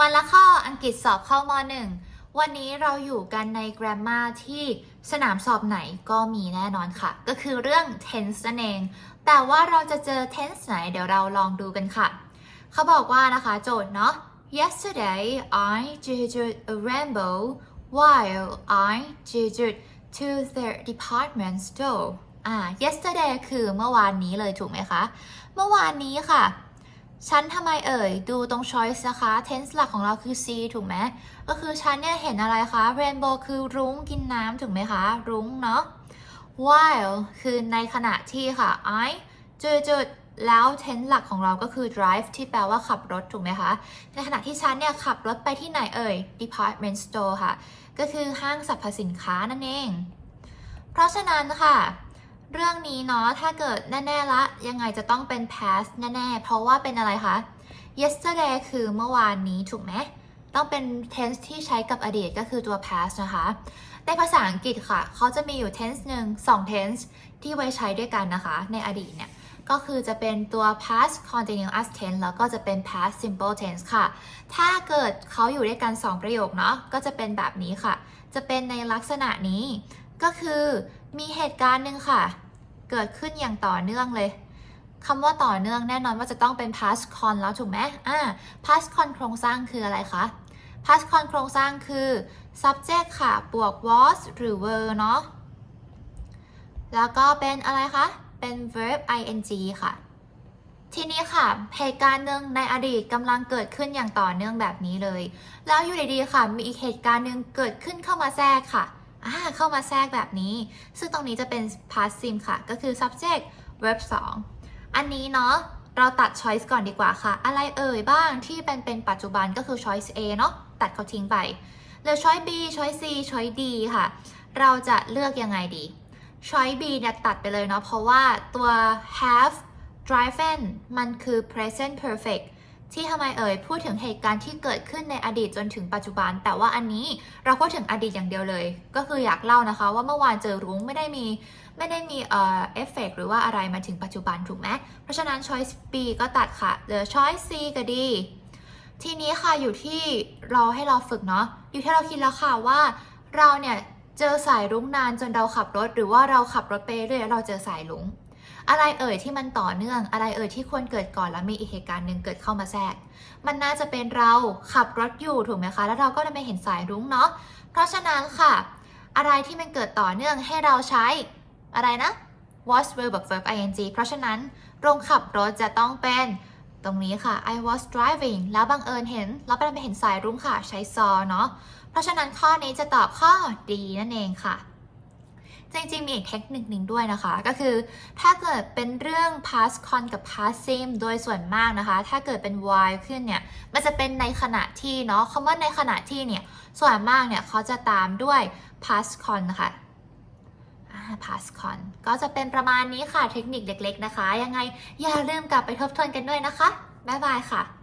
วันละข้ออังกฤษสอบเข้ามหนึ่งวันนี้เราอยู่กันใน grammar ที่สนามสอบไหนก็มีแน่นอนค่ะ ก็คือเรื่อง tense นั่นเอง แต่ว่าเราจะเจอ tense ไหนเดี๋ยวเราลองดูกันค่ะ เขาบอกว่านะคะโจทย์เนาะ yesterday I did a rainbow while I did to the department store อ่า yesterday คือเมื่อวานนี้เลยถูกไหมคะ เมื่อวานนี้ค่ะ ฉันทำไมเอ่ย ดูตรง choice นะคะ tense หลักของเราคือ C ถูกไหม ก็คือฉันเนี่ยเห็นอะไรคะ rainbow คือรุ้งกินน้ำถูกไหมคะ รุ้งเนาะ while คือในขณะที่ค่ะ I จุดจุดแล้ว tense หลักของเราก็คือ drive ที่แปลว่าขับรถถูกไหมคะ ในขณะที่ฉันเนี่ยขับรถไปที่ไหนเอ่ย department store ค่ะ ก็คือห้างสรรพสินค้านั่นเอง เพราะฉะนั้นค่ะ เรื่องนี้เนาะถ้าเกิดแน่ ๆ ละ ยังไงจะต้องเป็น past แน่ ๆ เพราะว่าเป็นอะไรคะ yesterday คือเมื่อวานนี้ถูกไหมต้องเป็น tense ที่ใช้กับอดีตก็คือตัว past นะคะ ในภาษาอังกฤษค่ะ เขาจะมีอยู่ tense หนึ่งสอง tense ที่ไว้ใช้ด้วยกันนะคะ ในอดีตเนี่ย ก็คือจะเป็นตัว past continuous tense แล้วก็จะเป็น past simple tense ค่ะ ถ้าเกิดเขาอยู่ด้วยกัน 2 ประโยคเนาะ ก็จะเป็นแบบนี้ค่ะ จะเป็นในลักษณะนี้ ก็คือมีเหตุการณ์หนึ่งค่ะ เกิดขึ้นอย่างต่อเนื่องเลยคำว่าต่อเนื่องแน่นอนว่าจะต้องเป็น past con แล้วถูกไหมอ่า past con โครงสร้างคืออะไรคะ past con โครงสร้างคือ subject ค่ะ บวก was หรือ were เนาะ แล้วก็เป็นอะไรคะ เป็น verb ing ค่ะ ทีนี้ค่ะ เหตุการณ์หนึ่งในอดีตกำลังเกิดขึ้นอย่างต่อเนื่องแบบนี้เลย แล้วอยู่ดีๆค่ะ มีอีกเหตุการณ์หนึ่งเกิดขึ้นเข้ามาแทรกค่ะ อ่าเข้ามาแทรกแบบนี้ ซึ่งตรงนี้จะเป็น past sim ค่ะ ก็คือ subject verb 2 อันนี้เนาะเราตัด choice ก่อนดีกว่าค่ะ อะไรเอ่ยบ้างที่เป็นเป็นปัจจุบันก็คือ choice A เนาะตัดเขาทิ้งไปเหลือ choice B choice C choice D ค่ะ เราจะเลือกยังไงดี choice B เนี่ยตัดไปเลยเนาะเพราะว่าตัว have driven มันคือ present perfect ที่ทำไมเอ่ยพูดถึงเหตุการณ์ที่เกิดขึ้นในอดีตจนถึงปัจจุบัน แต่ว่าอันนี้เราพูดถึงอดีตอย่างเดียวเลย ก็คืออยากเล่านะคะ ว่าเมื่อวานเจอรุ้งไม่ได้มีไม่ได้มีเอ่อเอฟเฟกหรือว่าอะไรมาถึงปัจจุบันถูกไหมเพราะฉะนั้น choice B ก็ตัดค่ะเหลือ choice C กับ D ทีนี้ค่ะอยู่ที่เราให้เราฝึกเนาะอยู่ที่เราคิดแล้วค่ะว่าเราเนี่ยเจอสายรุ้งนานจนเราขับรถ หรือว่าเราขับรถไปเรื่อยเราเจอสายรุ้ง อะไรเอ่ยที่มันต่อเนื่อง อะไรเอ่ยที่ควรเกิดก่อนแล้วมีอีกเหตุการณ์หนึ่งเกิดเข้ามาแทรก มันน่าจะเป็นเราขับรถอยู่ถูกไหมคะ แล้วเราก็ได้ไปเห็นสายรุ้งเนาะ เพราะฉะนั้นค่ะ อะไรที่มันเกิดต่อเนื่องให้เราใช้อะไรนะ was will บวก verb ing เพราะฉะนั้นโรงขับรถจะต้องเป็นตรงนี้ค่ะ I was driving แล้วบังเอิญเห็นเราไปไปเห็นสายรุ้งค่ะ ใช้ saw เนาะ เพราะฉะนั้นข้อนี้จะตอบข้อ D นั่นเองค่ะ จริงๆ มีอีกเทคนิคหนึ่งด้วยนะคะ ก็คือถ้าเกิดเป็นเรื่อง past con กับ past sim โดยส่วนมากนะคะ ถ้าเกิดเป็น while ขึ้นเนี่ย มันจะเป็นในขณะที่เนาะคำว่าในขณะที่เนี่ย ส่วนมากเนี่ยเขาจะตามด้วย past con นะคะ past con ก็จะเป็นประมาณนี้ค่ะ เทคนิคเล็กๆ นะคะ ยังไงอย่าลืมกลับไปทบทวนกันด้วยนะคะ บ๊ายบายค่ะ